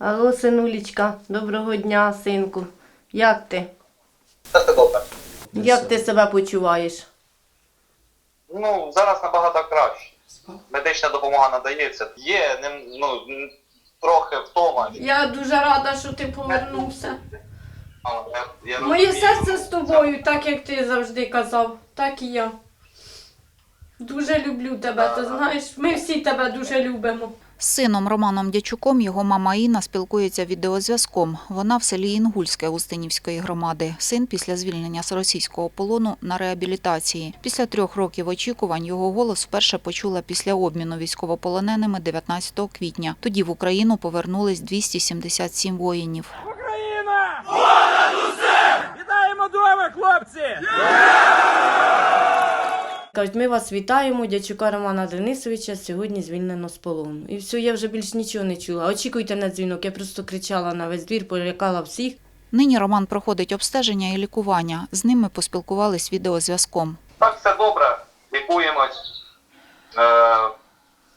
Алло, синулічка, доброго дня, синку. Як ти? Все добре. Як ти себе почуваєш? Ну, зараз набагато краще. Медична допомога надається. Є нем- ну, трохи втома. Я дуже рада, що ти повернувся. А, я- я Моє розумію. серце з тобою, так як ти завжди казав, так і я. Дуже люблю тебе, ти знаєш, ми всі тебе дуже любимо. З сином Романом Дячуком його мама Інна спілкується відеозв'язком. Вона в селі Інгульське Устинівської громади. Син після звільнення з російського полону на реабілітації. Після трьох років очікувань його голос вперше почула після обміну військовополоненими 19 квітня. Тоді в Україну повернулись 277 воїнів. Україна! Вітаємо дома, хлопці! Кажуть, ми вас вітаємо, дячука Романа Денисовича сьогодні звільнено з полону. І все, я вже більш нічого не чула. Очікуйте на дзвінок. Я просто кричала на весь двір, полякала всіх. Нині Роман проходить обстеження і лікування. З ним ми поспілкувались відеозв'язком. Так, все добре, лікуємось. Е,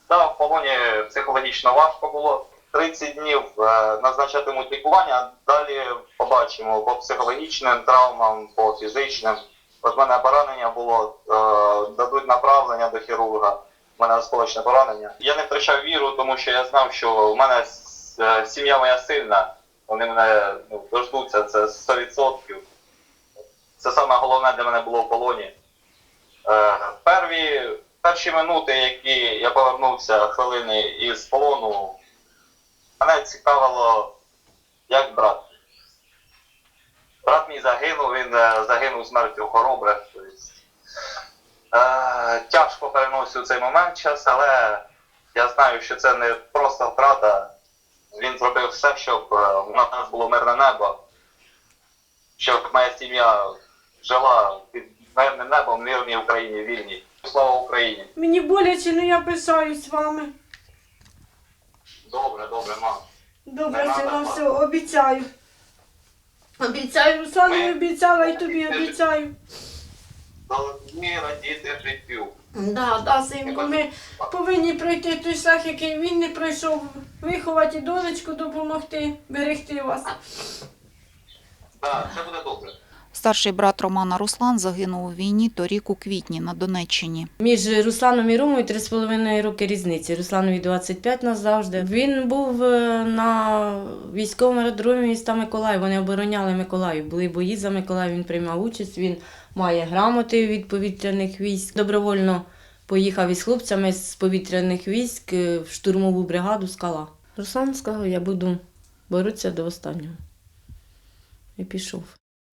да, в полоні психологічно важко було. 30 днів е, назначатимуть лікування, а далі побачимо по психологічним травмам, по фізичним. От в мене поранення було, е, дадуть направлення до хірурга. У мене осколочне поранення. Я не втрачав віру, тому що я знав, що в мене е, сім'я моя сильна. Вони мене ну, дождуться, це 100%. Це саме головне для мене було в полоні. Е, перві, перші минути, які я повернувся хвилини із полону, мене цікавило, як брат. Брат мій загинув, він е, загинув смертю хвороби. Тобто, е, тяжко переносив цей момент час, але я знаю, що це не просто втрата. Він зробив все, щоб е, у нас було мирне небо, щоб моя сім'я жила під мирним небом, мирній Україні, вільній. Слава Україні! Мені боляче, але я пишаюсь вами. Добре, добре, мам. Добре, сина, все, обіцяю. Обіцяю, Руслану обіцяла і тобі обіцяю. Должні радіти життю. Да, да, синку, ми повинні пройти той шлях, який він не пройшов. Виховати донечку, допомогти, берегти вас. Так, все буде добре. Старший брат Романа Руслан загинув у війні торік у квітні на Донеччині. Між Русланом і Ромою 3,5 роки різниці. Русланові 25 назавжди. Він був е, на військовому аеродромі міста Миколаїв. Вони обороняли Миколаїв. Були бої за Миколаїв, він приймав участь. Він має грамоти від повітряних військ. Добровольно поїхав із хлопцями з повітряних військ е, в штурмову бригаду Скала. Руслан сказав, я буду боротися до останнього. І пішов.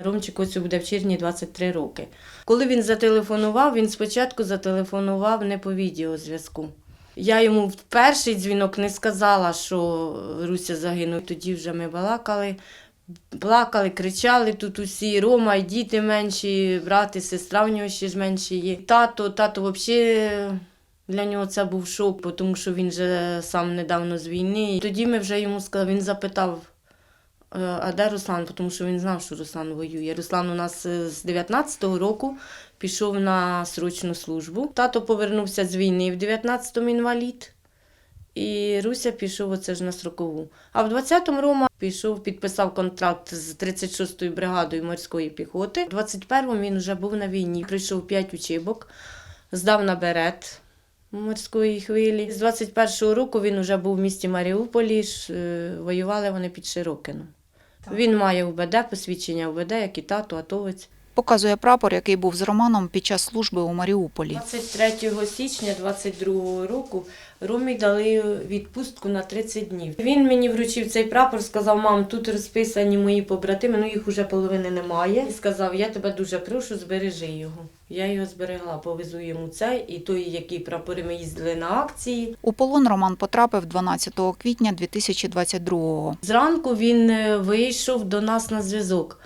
Ромчик ось буде в червні 23 роки. Коли він зателефонував, він спочатку зателефонував не по відеозв'язку. Я йому в перший дзвінок не сказала, що Руся загинув. Тоді вже ми балакали, плакали, кричали тут усі, Рома, і діти менші, брат і сестра в нього ще ж менші є. Тато, тато взагалі для нього це був шок, тому що він вже сам недавно з війни. Тоді ми вже йому сказали, він запитав, А де Руслан? Тому що він знав, що Руслан воює. Руслан у нас е, з 19-го року пішов на срочну службу. Тато повернувся з війни в 19-му інвалід. І Руся пішов оце ж на строкову. А в 20-му Рома пішов, підписав контракт з 36-ю бригадою морської піхоти. В 21-му він вже був на війні. Пройшов 5 учебок, здав на берет морської хвилі. З 21-го року він вже був в місті Маріуполі. е, Воювали вони під Широкином. Він має УБД, посвідчення УБД, як і тато, атовець. Показує прапор, який був з Романом під час служби у Маріуполі. 23 січня 22 року Ромі дали відпустку на 30 днів. Він мені вручив цей прапор, сказав, мам, тут розписані мої побратими, ну їх уже половини немає. І сказав, я тебе дуже прошу, збережи його. Я його зберегла, повезу йому цей і той, який прапори ми їздили на акції. У полон Роман потрапив 12 квітня 2022-го. Зранку він е, вийшов до нас на зв'язок.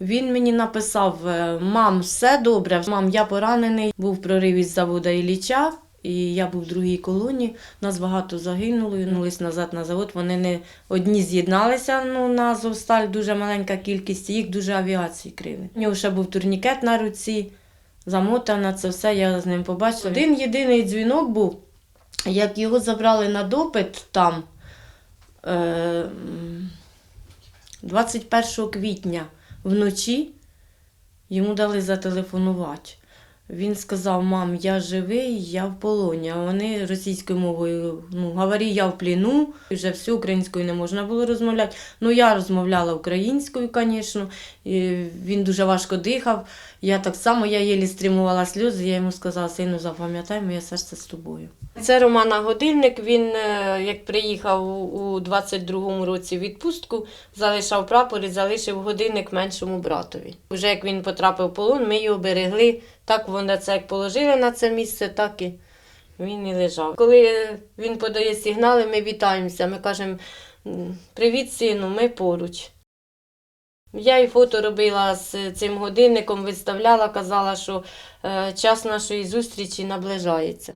Він мені написав: е, Мам, все добре. Мам, я поранений. Був прорив із заводу Ілліча, і я був в другій колонії. Нас багато загинуло, вернулись назад на завод. Вони не одні з'єдналися ну, на Азовсталь, дуже маленька кількість, їх дуже авіації крили. У нього ще був турнікет на руці, замотана, це все я з ним побачила. Один єдиний дзвінок був, як його забрали на допит там. Е, 21 квітня вночі йому дали зателефонувати. Він сказав: мам, я живий, я в полоні. А вони російською мовою ну, говорі, я в пліну. І Вже все українською не можна було розмовляти. Ну, я розмовляла українською, звісно. Він дуже важко дихав. Я так само, я єлі стримувала сльози. Я йому сказала, сину, запам'ятай, моє серце з тобою. Це Романа Годильник. Він, е, як приїхав у- у 22-му році відпустку, залишав прапор і залишив годинник меншому братові. Уже як він потрапив в полон, ми його берегли. Так вони це як положили на це місце, так і він і лежав. Коли він подає сигнали, ми вітаємося. Ми кажемо Привіт, сину, ми поруч. Я і фото робила з цим годинником, виставляла, казала, що е, час нашої зустрічі наближається.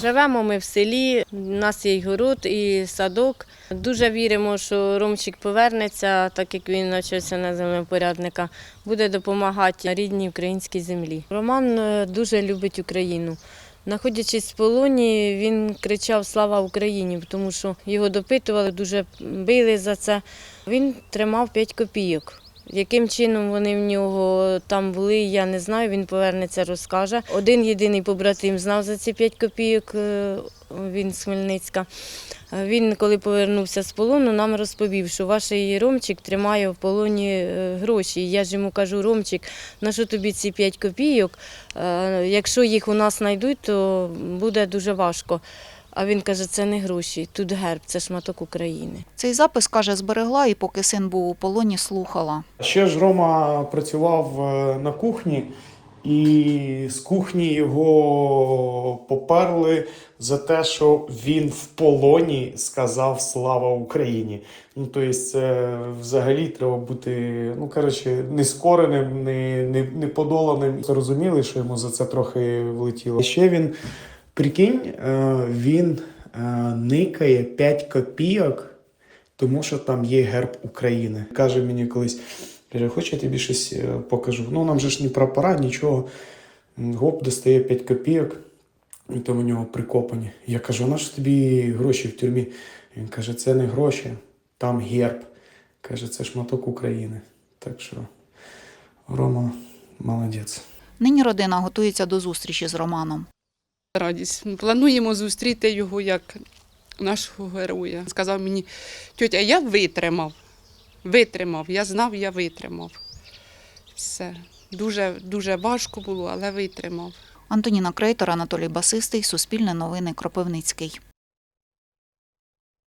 Живемо ми в селі, у нас є й город і садок. Дуже віримо, що Ромчик повернеться, так як він навчився на землепорядника, буде допомагати рідній українській землі. Роман е, дуже любить Україну. Знаходячись в полоні, він кричав Слава Україні, тому що його допитували, дуже били за це. Він тримав 5 копійок. Яким чином вони в нього там були, я не знаю. Він повернеться, розкаже. Один єдиний побратим знав за ці 5 копійок. е, Він з Хмельницька. Е, Він, коли повернувся з полону, нам розповів, що ваш Ромчик тримає в полоні е, гроші. Я ж йому кажу, Ромчик, на що тобі ці 5 копійок? Якщо їх у нас знайдуть, то буде дуже важко. А він каже, це не гроші, тут герб, це шматок України. Цей запис, каже, зберегла і поки син був у полоні, слухала. Ще ж Рома працював е, на кухні, і з кухні його поперли за те, що він в полоні сказав Слава Україні. Ну, тобто, це взагалі треба бути, ну коротше, нескореним, не, не, неподоланим. Зрозуміли, що йому за це трохи влетіло. Ще він, прикинь, е, він е, никає 5 копійок тому що там є герб України. Каже мені колись, каже, хоч я тобі щось е, покажу. Ну нам же ж ні прапора, нічого. Гоп достає 5 копійок, і там у нього прикопані. Я кажу, на що тобі гроші в тюрмі? Він каже, це не гроші, там герб. Каже, це шматок України. Так що Рома молодець. Нині родина готується до зустрічі з Романом. Радість. Плануємо зустріти його як нашого героя. Сказав мені, тьотя, я витримав. Витримав. Я знав, я витримав. Все. Дуже, дуже важко було, але витримав. Антоніна Крейтор, Анатолій Басистий, Суспільне новини, Кропивницький.